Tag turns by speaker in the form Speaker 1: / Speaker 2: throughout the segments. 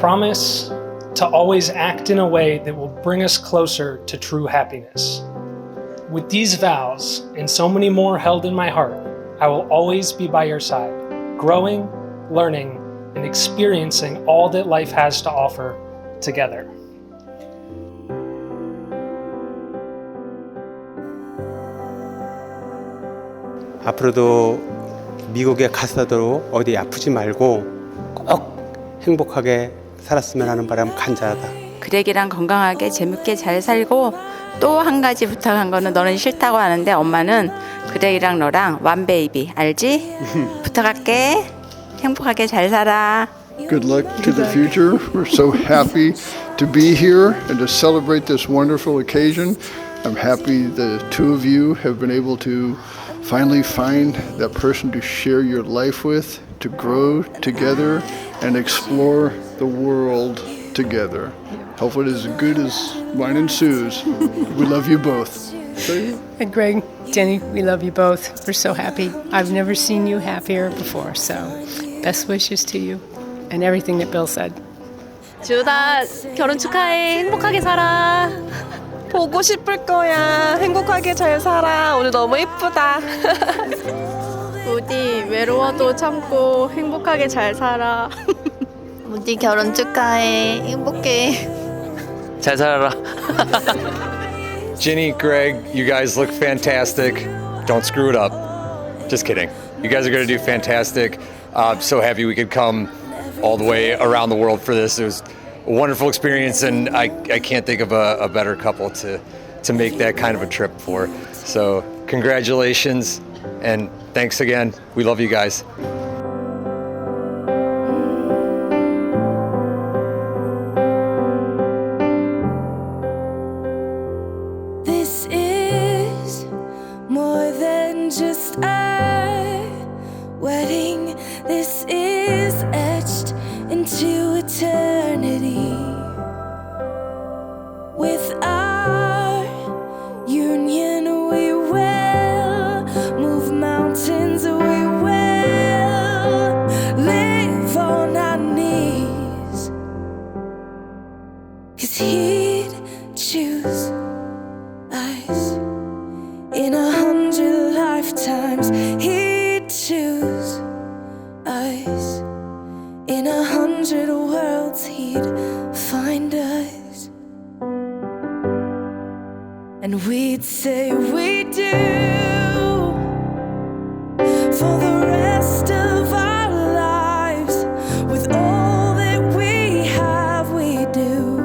Speaker 1: promise to always act in a way that will bring us closer to true happiness. With these vows and so many more held in my heart, I will always be by your side, growing, learning, and experiencing all that life has to offer together.
Speaker 2: 앞으로도 미국에 가서도 어디 아프지 말고 꼭 행복하게 살았으면 하는 바람 간절하다.
Speaker 3: 그렉이랑 건강하게 재밌게 잘 살고 또 한 가지 부탁한 거는 너는 싫다고 하는데 엄마는 그렉이랑 너랑 완베이비 알지? 부탁할게. 행복하게 잘 살아.
Speaker 4: Good luck to the future. We're so happy to be here and to celebrate this wonderful occasion. I'm happy the two of you have been able to finally find that person to share your life with, to grow together, and explore the world together. Hopefully, it is as good as mine and Sue's. We love you both.
Speaker 5: And Greg, Jenny, we love you both. We're so happy. I've never seen you happier before. So, best wishes to you and everything that Bill said.
Speaker 6: 주다 결혼 축하해 행복하게 살아
Speaker 7: 보고 싶을 거야. 행복하게 잘 살아. 오늘 너무 예쁘다.
Speaker 6: 우디 외로워도 참고 행복하게 잘 살아
Speaker 8: 우디 결혼 축하해. 행복해.
Speaker 9: 잘 살아라. Ginny, Greg, you guys look fantastic. Don't screw it up. Just kidding. You guys are going to do fantastic. Uh, I'm so happy we could come all the way around the world for this. It was a wonderful experience, and I, I can't think of a, a better couple to, to make that kind of a trip for. So, congratulations, and thanks again. We love you guys.
Speaker 10: This is more than just a wedding. This is etched into eternity. With and we'd say we do for the rest of our lives with all that we have. We do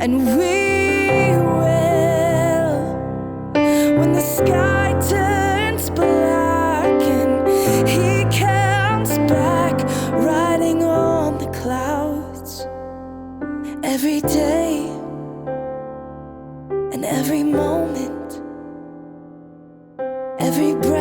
Speaker 10: and we will when the sky turns black and he comes back riding on the clouds every day every moment every breath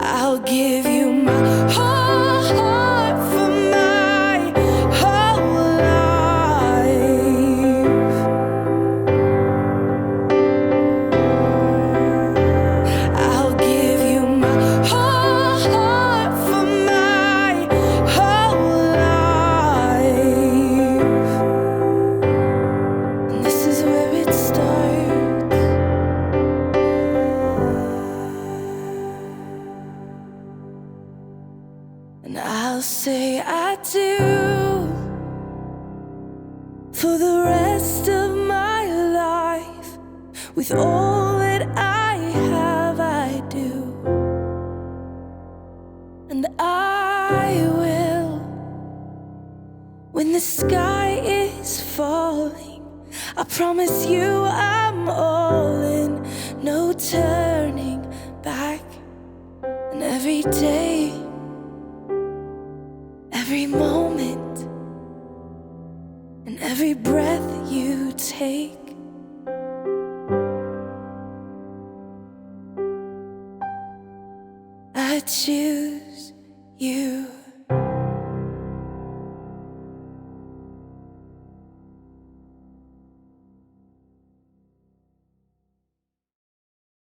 Speaker 10: I'll give And I'll say I do for the rest of my life. With all that I have, I do. And I will. When the sky is falling, I promise you I'm all in. No turning back. And every day moment, and every breath you take. I choose you.